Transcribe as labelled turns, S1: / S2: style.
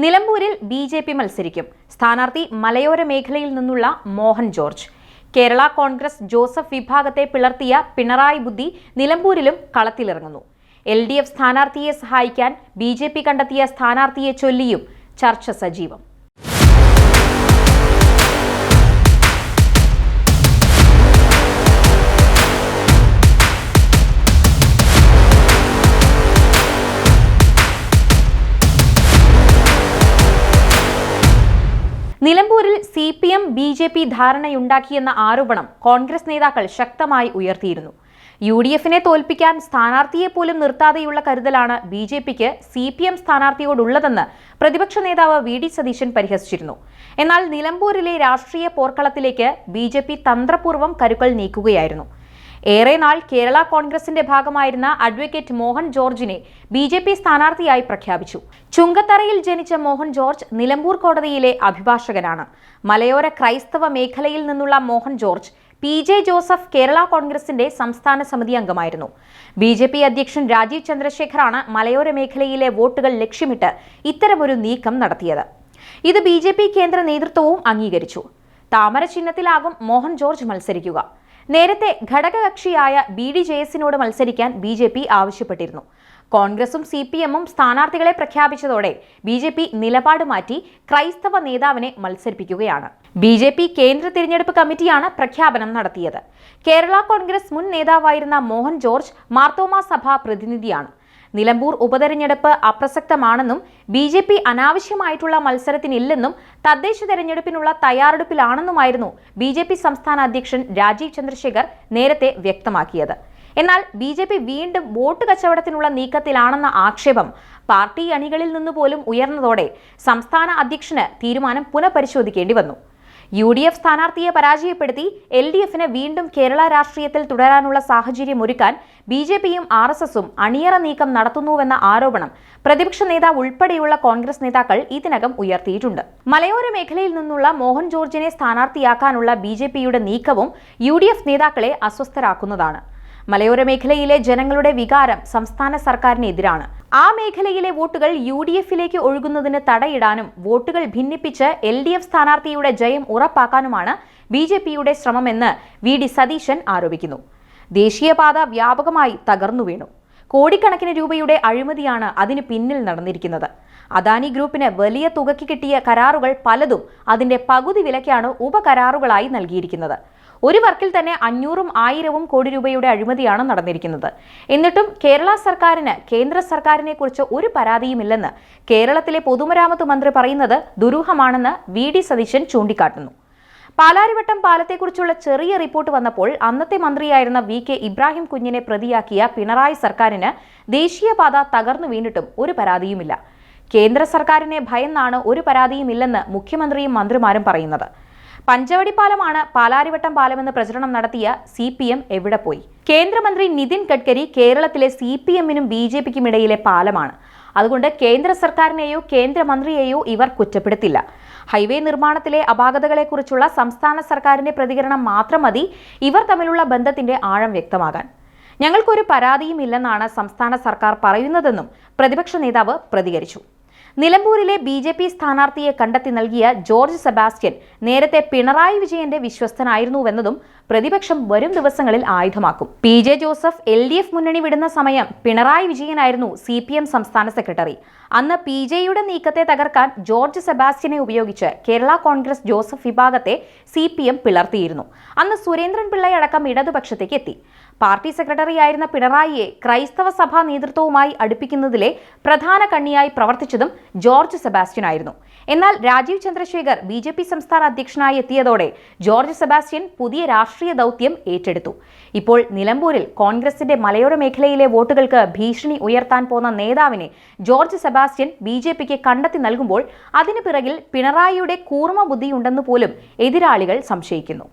S1: നിലമ്പൂരിൽ B J P മത്സരിക്കും. സ്ഥാനാർത്ഥി മലയോര മേഖലയിൽ നിന്നുള്ള Mohan George. Kerala Congress Joseph വിഭാഗത്തെ പിളർത്തിയ പിണറായി ബുദ്ധി നിലമ്പൂരിലും കളത്തിലിറങ്ങുന്നു. എൽ ഡി എഫ് സ്ഥാനാർത്ഥിയെ സഹായിക്കാൻ ബി ജെ പി കണ്ടെത്തിയ സ്ഥാനാർത്ഥിയെ ചൊല്ലിയും ചർച്ച സജീവം. നിലമ്പൂരിൽ C P M B J P ധാരണയുണ്ടാക്കിയെന്ന ആരോപണം കോൺഗ്രസ് നേതാക്കൾ ശക്തമായി ഉയർത്തിയിരുന്നു. യു ഡി എഫിനെ തോൽപ്പിക്കാൻ സ്ഥാനാർത്ഥിയെ പോലും നിർത്താതെയുള്ള കരുതലാണ് ബി ജെ പിക്ക് സി പി എം സ്ഥാനാർത്ഥിയോടുള്ളതെന്ന് പ്രതിപക്ഷ നേതാവ് വി ഡി സതീശൻ പരിഹസിച്ചിരുന്നു. എന്നാൽ നിലമ്പൂരിലെ രാഷ്ട്രീയ പോർക്കളത്തിലേക്ക് ബി ജെ പി തന്ത്രപൂർവം കരുക്കൾ നീക്കുകയായിരുന്നു. ഏറെ നാൾ കേരള കോൺഗ്രസിന്റെ ഭാഗമായിരുന്ന അഡ്വക്കേറ്റ് മോഹൻ ജോർജിനെ ബി ജെ പി സ്ഥാനാർത്ഥിയായി പ്രഖ്യാപിച്ചു. ചുങ്കത്തറയിൽ ജനിച്ച മോഹൻ ജോർജ് നിലമ്പൂർ കോടതിയിലെ അഭിഭാഷകനാണ്. മലയോര ക്രൈസ്തവ മേഖലയിൽ നിന്നുള്ള Mohan George P J Joseph Kerala കോൺഗ്രസിന്റെ സംസ്ഥാന സമിതി അംഗമായിരുന്നു. ബി ജെ പി അധ്യക്ഷൻ രാജീവ് ചന്ദ്രശേഖറാണ് മലയോര മേഖലയിലെ വോട്ടുകൾ ലക്ഷ്യമിട്ട് ഇത്തരമൊരു നീക്കം നടത്തിയത്. ഇത് ബി കേന്ദ്ര നേതൃത്വവും അംഗീകരിച്ചു. താമര ചിഹ്നത്തിലാകും മോഹൻ ജോർജ് മത്സരിക്കുക. നേരത്തെ ഘടകകക്ഷിയായ ബി ഡി ജെ എസിനോട് മത്സരിക്കാൻ ബി ജെ പി ആവശ്യപ്പെട്ടിരുന്നു. കോൺഗ്രസും സി പി എമ്മും സ്ഥാനാർത്ഥികളെ പ്രഖ്യാപിച്ചതോടെ ബി ജെ പി നിലപാട് മാറ്റി ക്രൈസ്തവ നേതാവിനെ മത്സരിപ്പിക്കുകയാണ്. ബി ജെ പി കേന്ദ്ര തിരഞ്ഞെടുപ്പ് കമ്മിറ്റിയാണ് പ്രഖ്യാപനം നടത്തിയത്. കേരള കോൺഗ്രസ് മുൻ നേതാവായിരുന്ന മോഹൻ ജോർജ് മാർത്തോമ സഭ പ്രതിനിധിയാണ്. നിലമ്പൂർ ഉപതെരഞ്ഞെടുപ്പ് അപ്രസക്തമാണെന്നും ബി ജെ പി അനാവശ്യമായിട്ടുള്ള മത്സരത്തിനില്ലെന്നും തദ്ദേശ തെരഞ്ഞെടുപ്പിനുള്ള തയ്യാറെടുപ്പിലാണെന്നുമായിരുന്നു ബി ജെ പി സംസ്ഥാന അധ്യക്ഷൻ രാജീവ് ചന്ദ്രശേഖർ നേരത്തെ വ്യക്തമാക്കിയത്. എന്നാൽ ബി ജെ പി വീണ്ടും വോട്ട് കച്ചവടത്തിനുള്ള നീക്കത്തിലാണെന്ന ആക്ഷേപം പാർട്ടി അണികളിൽ നിന്ന് പോലും ഉയർന്നതോടെ സംസ്ഥാന അധ്യക്ഷന് തീരുമാനം പുനഃപരിശോധിക്കേണ്ടി വന്നു. യു ഡി എഫ് സ്ഥാനാർത്ഥിയെ പരാജയപ്പെടുത്തി എൽ ഡി എഫിന് വീണ്ടും കേരള രാഷ്ട്രീയത്തിൽ തുടരാനുള്ള സാഹചര്യം ഒരുക്കാൻ ബി ജെ പിയും ആർ എസ് എസും അണിയറ നീക്കം നടത്തുന്നുവെന്ന ആരോപണം പ്രതിപക്ഷ നേതാവ് ഉൾപ്പെടെയുള്ള കോൺഗ്രസ് നേതാക്കൾ ഇതിനകം ഉയർത്തിയിട്ടുണ്ട്. മലയോര മേഖലയിൽ നിന്നുള്ള മോഹൻ ജോർജിനെ സ്ഥാനാർത്ഥിയാക്കാനുള്ള ബി ജെ പിയുടെ നീക്കവും യു ഡി എഫ് നേതാക്കളെ അസ്വസ്ഥരാക്കുന്നതാണ്. മലയോര മേഖലയിലെ ജനങ്ങളുടെ വികാരം സംസ്ഥാന സർക്കാരിനെതിരാണ് ആ മേഖലയിലെ വോട്ടുകൾ യു ഡി എഫിലേക്ക് ഒഴുകുന്നതിന് തടയിടാനും വോട്ടുകൾ ഭിന്നിപ്പിച്ച് എൽ ഡി എഫ് സ്ഥാനാർത്ഥിയുടെ ജയം ഉറപ്പാക്കാനുമാണ് ബി ജെ പിയുടെ ശ്രമമെന്ന് വി ഡി സതീശൻ ആരോപിക്കുന്നു. ദേശീയപാത വ്യാപകമായി തകർന്നു വീണു. കോടിക്കണക്കിന് രൂപയുടെ അഴിമതിയാണ് അതിന് പിന്നിൽ നടന്നിരിക്കുന്നത്. അദാനി ഗ്രൂപ്പിന് വലിയ തുകയ്ക്ക് കിട്ടിയ കരാറുകൾ പലതും അതിന്റെ പകുതി വിലയ്ക്കാണ് ഉപകരാറുകളായി നൽകിയിരിക്കുന്നത്. ഒരു വർക്കിൽ തന്നെ അഞ്ഞൂറും ആയിരവും കോടി രൂപയുടെ അഴിമതിയാണ് നടന്നിരിക്കുന്നത്. എന്നിട്ടും കേരള സർക്കാരിന് കേന്ദ്ര സർക്കാരിനെ കുറിച്ച് ഒരു പരാതിയുമില്ലെന്ന് കേരളത്തിലെ പൊതുമരാമത്ത് മന്ത്രി പറയുന്നത് ദുരൂഹമാണെന്ന് വി ഡി സതീശൻ ചൂണ്ടിക്കാട്ടുന്നു. പാലാരിവട്ടം പാലത്തെക്കുറിച്ചുള്ള ചെറിയ റിപ്പോർട്ട് വന്നപ്പോൾ അന്നത്തെ മന്ത്രിയായിരുന്ന വി കെ ഇബ്രാഹിം കുഞ്ഞിനെ പ്രതിയാക്കിയ പിണറായി സർക്കാരിന് ദേശീയപാത തകർന്നു വീണിട്ടും ഒരു പരാതിയുമില്ല. കേന്ദ്ര സർക്കാരിനെ ഭയന്നാണ് ഒരു പരാതിയുമില്ലെന്ന് മുഖ്യമന്ത്രിയും മന്ത്രിമാരും പറയുന്നത്. പഞ്ചവടി പാലമാണ് പാലാരിവട്ടം പാലമെന്ന് പ്രചരണം നടത്തിയ സി പി എം എവിടെ പോയി? കേന്ദ്രമന്ത്രി നിതിൻ ഗഡ്കരി കേരളത്തിലെ സി പി എമ്മിനും ബി ജെ പിക്കും ഇടയിലെ പാലമാണ്. അതുകൊണ്ട് കേന്ദ്ര സർക്കാരിനെയോ കേന്ദ്രമന്ത്രിയെയോ ഇവർ കുറ്റപ്പെടുത്തില്ല. ഹൈവേ നിർമ്മാണത്തിലെ അപാകതകളെക്കുറിച്ചുള്ള സംസ്ഥാന സർക്കാരിന്റെ പ്രതികരണം മാത്രം മതി ഇവർ തമ്മിലുള്ള ബന്ധത്തിന്റെ ആഴം വ്യക്തമാകാൻ. ഞങ്ങൾക്കൊരു പരാതിയും ഇല്ലെന്നാണ് സംസ്ഥാന സർക്കാർ പറയുന്നതെന്നും പ്രതിപക്ഷ നേതാവ് പ്രതികരിച്ചു. നിലമ്പൂരിലെ ബി ജെ പി സ്ഥാനാർത്ഥിയെ കണ്ടെത്തി നൽകിയ ജോർജ് സെബാസ്റ്റ്യൻ നേരത്തെ പിണറായി വിജയന്റെ വിശ്വസ്തനായിരുന്നുവെന്നതും പ്രതിപക്ഷം വരും ദിവസങ്ങളിൽ ആയുധമാക്കും. P J Joseph L D F മുന്നണി വിടുന്ന സമയം പിണറായി വിജയനായിരുന്നു സി പി എം സംസ്ഥാന സെക്രട്ടറി. അന്ന് പി ജെയുടെ നീക്കത്തെ തകർക്കാൻ ജോർജ് സെബാസ്റ്റ്യനെ ഉപയോഗിച്ച് കേരള കോൺഗ്രസ് ജോസഫ് വിഭാഗത്തെ സി പി എം പിളർത്തിയിരുന്നു. അന്ന് സുരേന്ദ്രൻ പിള്ളയടക്കം ഇടതുപക്ഷത്തേക്ക് എത്തി. പാർട്ടി സെക്രട്ടറിയായിരുന്ന പിണറായിയെ ക്രൈസ്തവ സഭാ നേതൃത്വവുമായി അടുപ്പിക്കുന്നതിലെ പ്രധാന കണ്ണിയായി പ്രവർത്തിച്ചതും ജോർജ് സെബാസ്റ്റ്യൻ ആയിരുന്നു. എന്നാൽ രാജീവ് ചന്ദ്രശേഖർ ബി സംസ്ഥാന അധ്യക്ഷനായി എത്തിയതോടെ ജോർജ് സെബാസ്റ്റ്യൻ പുതിയ രാഷ്ട്രീയ ദൗത്യം ഏറ്റെടുത്തു. ഇപ്പോൾ നിലമ്പൂരിൽ കോൺഗ്രസിന്റെ മലയോര മേഖലയിലെ വോട്ടുകൾക്ക് ഭീഷണി ഉയർത്താൻ പോന്ന നേതാവിനെ ജോർജ് സെബാസ്റ്റ്യൻ ബി ജെ പിക്ക് കണ്ടെത്തി നൽകുമ്പോൾ അതിനു പിറകിൽ പിണറായിയുടെ കൂർമ്മ ബുദ്ധിയുണ്ടെന്നു പോലും എതിരാളികൾ സംശയിക്കുന്നു.